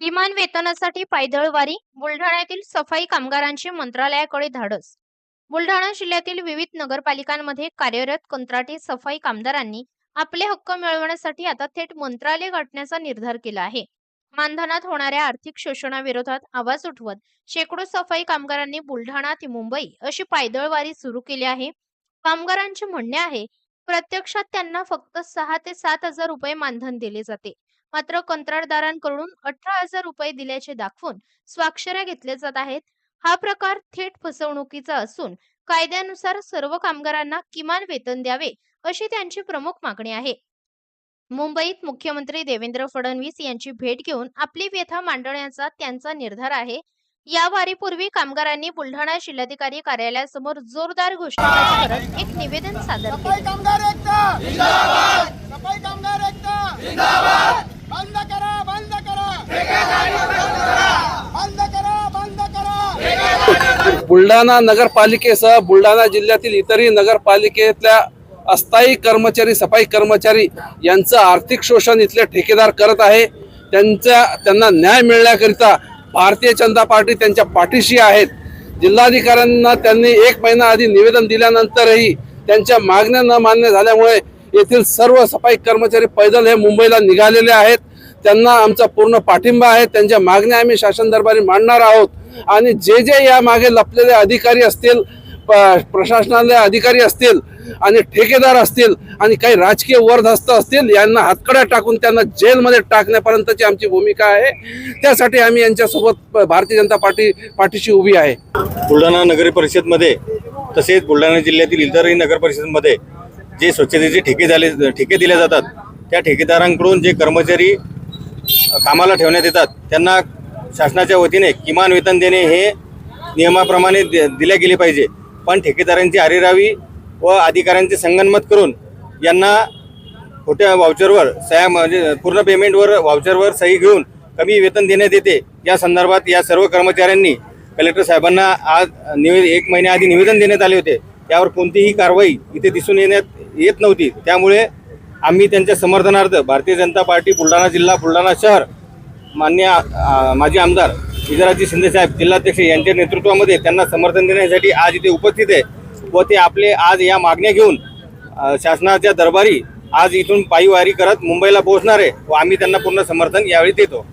किमान वेतनासाठी पायदळवारी बुलढाण्यातील सफाई कामगारांचे मंत्रालयाकडे धाडस. बुलढाणा जिल्ह्यातील विविध नगरपालिकांमध्ये कार्यरत कंत्राटी सफाई कामगारांनी आपले हक्क मिळवण्यासाठी आता थेट मंत्रालय गाठण्याचा निर्धार केला आहे. मानधनात होणाऱ्या आर्थिक शोषणाविरोधात आवाज उठवत शेकडो सफाई कामगारांनी बुलढाणा ते मुंबई अशी पायदळवारी सुरू केली आहे. कामगारांचे म्हणणे आहे प्रत्यक्षात त्यांना फक्त सहा ते सात हजार रुपये मानधन दिले जाते. मात्र कंत्राटदारांकडून अठरा हजार रुपये दिल्याचे दाखवून स्वाक्षऱ्या घेतल्या जात आहेत. हा प्रकार थेट फसवणुकीचा असून कायद्यानुसार सर्व कामगारांना किमान वेतन द्यावे अशी त्यांची प्रमुख मागणी आहे. मुंबईत मुख्यमंत्री देवेंद्र फडणवीस यांची भेट घेऊन आपली व्यथा मांडण्याचा त्यांचा निर्धार आहे. या वारीपूर्वी कामगारांनी बुलढाणा जिल्हाधिकारी कार्यालयासमोर जोरदार घोषणाबाजी करत एक निवेदन सादर केले. बुलढाणा नगरपालिकेसह बुलढाणा जिल्ह्यातील इतरही नगरपालिकेतल्या अस्थायी कर्मचारी सफाई कर्मचारी यांचं आर्थिक शोषण इथले ठेकेदार करत आहे. त्यांचा त्यांना न्याय मिळण्याकरिता भारतीय जनता पार्टी त्यांच्या पाठीशी आहेत. जिल्हाधिकाऱ्यांना त्यांनी एक महिना आधी निवेदन दिल्यानंतरही त्यांच्या मागण्या न मान्य झाल्यामुळे येथील सर्व सफाई कर्मचारी पैदल हे मुंबईला निघालेले आहेत. त्यांना आमचा पूर्ण पाठिंबा आहे. त्यांच्या मागण्या आम्ही शासन दरबारी मांडणार आहोत. आणि जे जे या मागे लपलेले अधिकारी असतील प- अधिकारी असतील आणि ठेकेदार असतील आणि काही राजकीय वरधस्त असतील यांना हातकड्या टाकून त्यांना जेलमध्ये टाकण्यापर्यंतची आमची भूमिका आहे. त्यासाठी आम्ही यांच्यासोबत प- भारतीय जनता पार्टी पाठीशी उभी आहे. बुलढाणा नगर परिषदमध्ये तसेच बुलढाणा जिल्ह्यातील इतरही नगर परिषदमध्ये जे स्वच्छतेचे ठेके झाले ठेके दिले जातात त्या ठेकेदारांकडून जे कर्मचारी कामाला ठेवण्यात येतात. त्यांना शासनाच्या वतीने किमान वेतन देणे हे नियमाप्रमाणे दि- दिले गेले पाहिजे. पण ठेकेदारांची आरेरावी व अधिकाऱ्यांचे संगनमत करून यांना खोट्या व्हाउचरवर सह्या म्हणजे पूर्ण पेमेंटवर व्हाउचरवर सही घेऊन कमी वेतन देण्यात येते. या संदर्भात या सर्व कर्मचाऱ्यांनी कलेक्टर साहेबांना आज निवे एक महिन्याआधी निवेदन देण्यात आले होते. त्यावर कोणतीही कारवाई इथे दिसून येण्यात येत नव्हती. त्यामुळे आम्ही त्यांच्या समर्थनार्थ भारतीय जनता पार्टी बुलढाणा जिल्हा बुलढाणा शहर मान्य माजी आमदार विजयराजी शिंदेसाहेब जिल्हाध्यक्ष यांच्या नेतृत्वामध्ये त्यांना समर्थन देण्यासाठी आज इथे उपस्थित आहे व ते आपले आज या मागण्या घेऊन शासनाच्या दरबारी आज इथून पायीवारी करत मुंबईला पोहोचणार आहे व आम्ही त्यांना पूर्ण समर्थन यावेळी देतो.